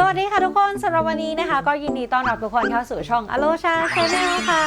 สวัสดีค่ะทุกคนสำหรับวันนี้นะคะ ก็ยินดีต้อนรับทุกคนเข้าสู่ช่องอโลชาชาแนลค่ะ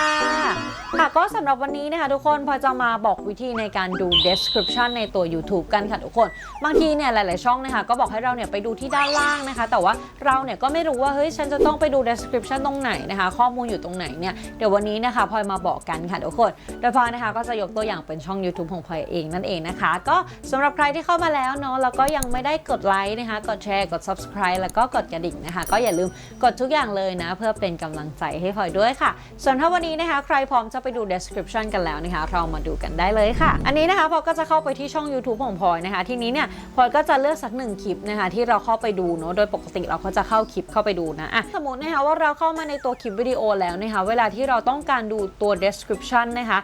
ค่ะก็สำหรับวันนี้นะคะ ทุกคนพอจะมาบอกวิธีในการดู description ในตัว YouTube กันค่ะทุกคน บางทีเนี่ยหลาย ๆ ช่องนะคะก็บอกให้เราเนี่ยไปดูที่ด้านล่างนะคะ แต่ว่าเราเนี่ยก็ไม่รู้ว่าเฮ้ยฉันจะต้องไปดู description ตรงไหนนะคะ ข้อมูลอยู่ตรงไหนเนี่ยเดี๋ยววันนี้นะคะพลอยมาบอกกันค่ะทุกคน โดยพลอยนะคะก็จะยกตัวอย่างเป็นช่อง YouTube ของพลอยเองนั่นเองนะคะ ก็สำหรับใครที่เข้ามาแล้วเนาะแล้วก็ยังไม่ได้กดไลค์นะคะกดแชร์กด subscribe แล้วก็กดกระดิ่งนะคะ ก็อย่าลืมกดทุกอย่างเลยนะ เพื่อเป็นกำลังใจให้พลอยด้วยค่ะ ส่วนถ้าวันนี้นะคะ ใครพร้อมจะไปดู description กันแล้วนะคะ เรามาดูกันได้เลยค่ะ อันนี้นะคะพลอยก็จะเข้าไปที่ช่อง YouTube ของพลอยนะคะ ทีนี้เนี่ยพลอยก็จะเลือกสักหนึ่งคลิปนะคะ ที่เราเข้าไปดูเนาะโดยปกติเราก็จะเข้าคลิปเข้าไปดูนะอะสมมตินะคะว่าเราเข้ามาในตัวคลิปวิดีโอแล้วนะคะเวลาที่เราต้องการดูตัว description นะคะ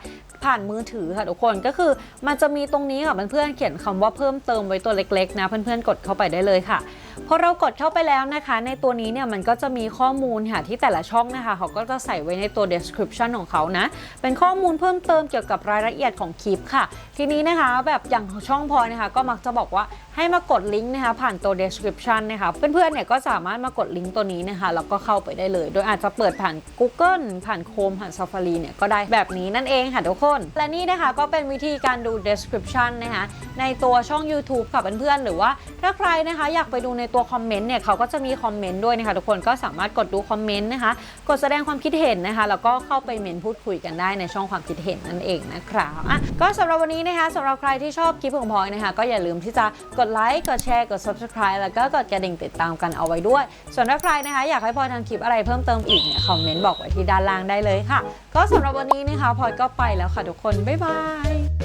ผ่านมือถือค่ะทุกคนก็คือมันจะมีตรงนี้ค่ะเพื่อนๆเขียนคำว่าเพิ่มเติมไว้ตัวเล็กๆนะเพื่อนๆกดเข้าไปได้เลยค่ะ พอเรากดเข้าไปแล้วนะคะ ในตัวนี้เนี่ยมันก็จะมีข้อมูลค่ะที่แต่ละช่องนะคะ เขาก็จะใส่ไว้ในตัว description ของเขานะ เป็นข้อมูลเพิ่มเติมเกี่ยวกับรายละเอียดของคลิปค่ะ ทีนี้นะคะแบบอย่างช่องพลอนะคะ ก็มักจะบอกว่า ให้มากดลิงก์นะคะผ่านตัว description นะคะเพื่อนๆเนี่ยก็สามารถมากดลิงก์ตัวนี้นะคะแล้วก็เข้าไปได้เลย โดยอาจจะเปิดผ่าน Google ผ่าน Chrome ผ่าน Safari เนี่ยก็ได้แบบนี้นั่นเองค่ะทุกคน และนี่นะคะก็เป็นวิธีการดู description นะคะในตัวช่อง YouTube กับเพื่อนๆหรือว่าถ้าใครนะคะอยากไปดูในตัวคอมเมนต์เนี่ยเขาก็จะมีคอมเมนต์ด้วยนะคะทุกคนก็สามารถกดดูคอมเมนต์นะคะกดแสดงความคิดเห็นนะคะแล้วก็เข้าไปเมนพูดคุยกันได้ในช่องความคิดเห็นนั่นเองนะครับอะก็สำหรับวันนี้นะคะสำหรับใครที่ชอบคลิปของพลอยนะคะก็อย่าลืมที่จะกดไลค์กดแชร์กด subscribe แล้วก็กดกระดิ่งติดตามกันเอาไว้ด้วย ส่วนถ้าใครนะคะ อยากให้พลอยทำคลิปอะไรเพิ่มเติมอีกเนี่ยคอมเมนต์บอกไว้ที่ด้านล่างได้เลยค่ะ ก็สำหรับวันนี้นะคะพลอยก็ไปแล้วค่ะทุกคนบ๊ายบาย